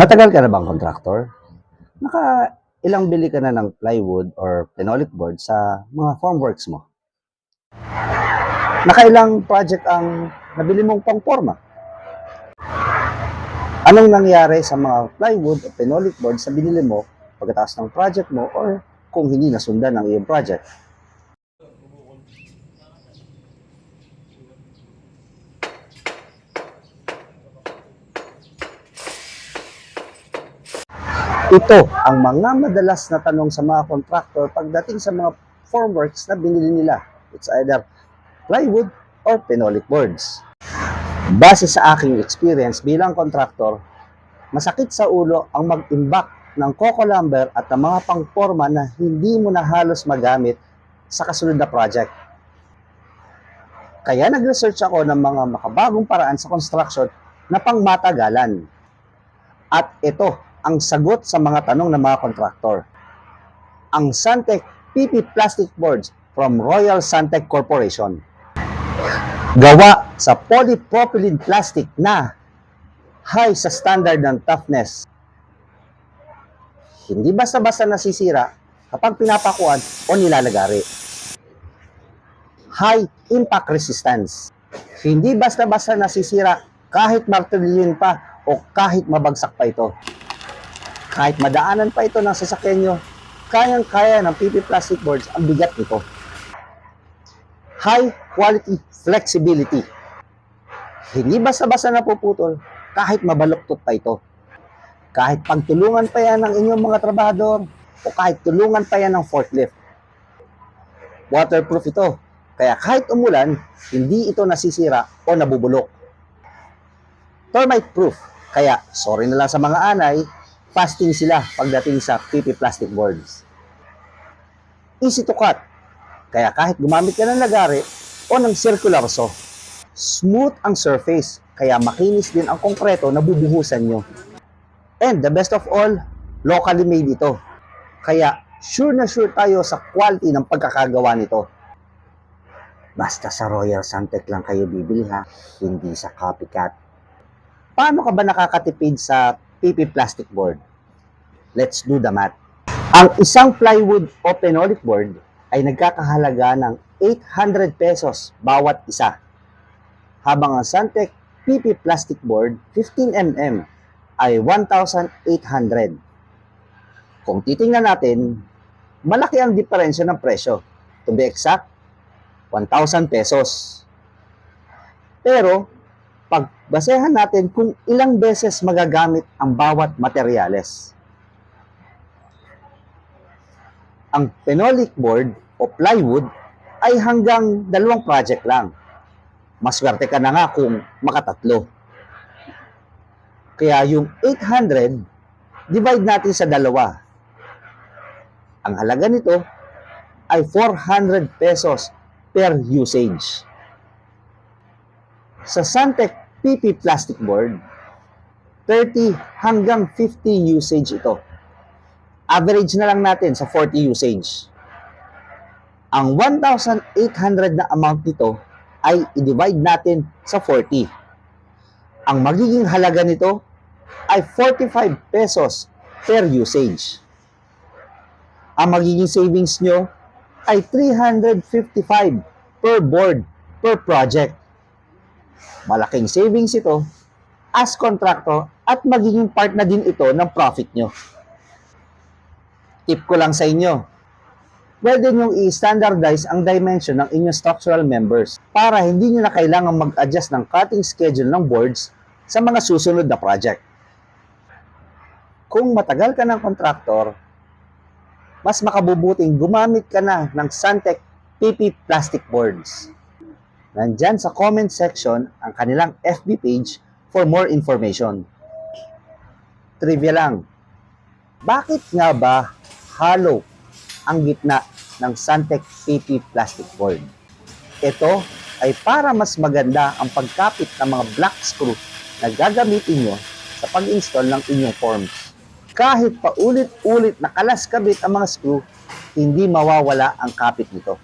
Matagal ka na bang contractor? Naka ilang bili ka na ng plywood or phenolic board sa mga formworks mo? Nakailang project ang nabili mong pangporma? Anong nangyari sa mga plywood o phenolic board sa binili mo pagkatapos ng project mo or kung hindi nasundan ang iyong project? Ito ang mga madalas na tanong sa mga contractor pagdating sa mga formworks na binili nila. It's either plywood or phenolic boards. Base sa aking experience bilang contractor, masakit sa ulo ang mag-imbak ng coco lumber at ng mga pangporma na hindi mo na halos magamit sa kasunod na project. Kaya nag-research ako ng mga makabagong paraan sa construction na pangmatagalan. At ito ang sagot sa mga tanong ng mga kontraktor. Ang Santec PP Plastic Boards from Royal Santec Corporation. Gawa sa polypropylene plastic na high sa standard ng toughness. Hindi basta-basta nasisira kapag pinapakuan o nilalagari. High impact resistance. Hindi basta-basta nasisira kahit martilyon pa o kahit mabagsak pa ito kahit madaanan pa ito ng sasakyan nyo, kayang-kaya ng PP Plastic Boards ang bigat nito. High quality flexibility. Hindi basta-basta napuputol kahit mabaluktot pa ito. Kahit pagtulungan pa yan ng inyong mga trabahador o kahit tulungan pa yan ng forklift. Waterproof ito. Kaya kahit umulan, hindi ito nasisira o nabubulok. Termite proof. Kaya sorry na lang sa mga anay, fasting sila pagdating sa PP plastic boards. Easy to cut. Kaya kahit gumamit ka ng lagari o ng circular saw, smooth ang surface kaya makinis din ang konkreto na bubuhusan nyo. And the best of all, locally made ito. Kaya sure na sure tayo sa quality ng pagkakagawa nito. Basta sa Royal Santec lang kayo bibili ha, hindi sa copycat. Paano ka ba nakakatipid sa PP plastic board. Let's do the math. Ang isang plywood o phenolic board ay nagkakahalaga ng 800 pesos bawat isa. Habang ang Santec PP plastic board 15mm ay 1,800. Kung titingnan natin, malaki ang diferensya ng presyo. To be exact, 1,000 pesos. Pero, pagbasehan natin kung ilang beses magagamit ang bawat materyales. Ang phenolic board o plywood ay hanggang dalawang project lang. Maswerte ka na nga kung makatatlo. Kaya yung 800, divide natin sa dalawa. Ang halaga nito ay 400 pesos per usage. Sa Santec PP plastic board, 30 hanggang 50 usage ito. Average na lang natin sa 40 usage. Ang 1,800 na amount nito ay i-divide natin sa 40. Ang magiging halaga nito ay 45 pesos per usage. Ang magiging savings nyo ay 355 per board per project malaking savings ito as contractor at magiging part na din ito ng profit nyo. Tip ko lang sa inyo, pwede nyo i-standardize ang dimension ng inyong structural members para hindi nyo na kailangan mag-adjust ng cutting schedule ng boards sa mga susunod na project. Kung matagal ka ng contractor, mas makabubuting gumamit ka na ng Santec PP plastic boards. Nandyan sa comment section ang kanilang FB page for more information. Trivia lang, bakit nga ba hollow ang gitna ng Santec PP plastic board? Ito ay para mas maganda ang pagkapit ng mga black screw na gagamitin nyo sa pag-install ng inyong forms. Kahit paulit-ulit nakalas kabit ang mga screw, hindi mawawala ang kapit nito.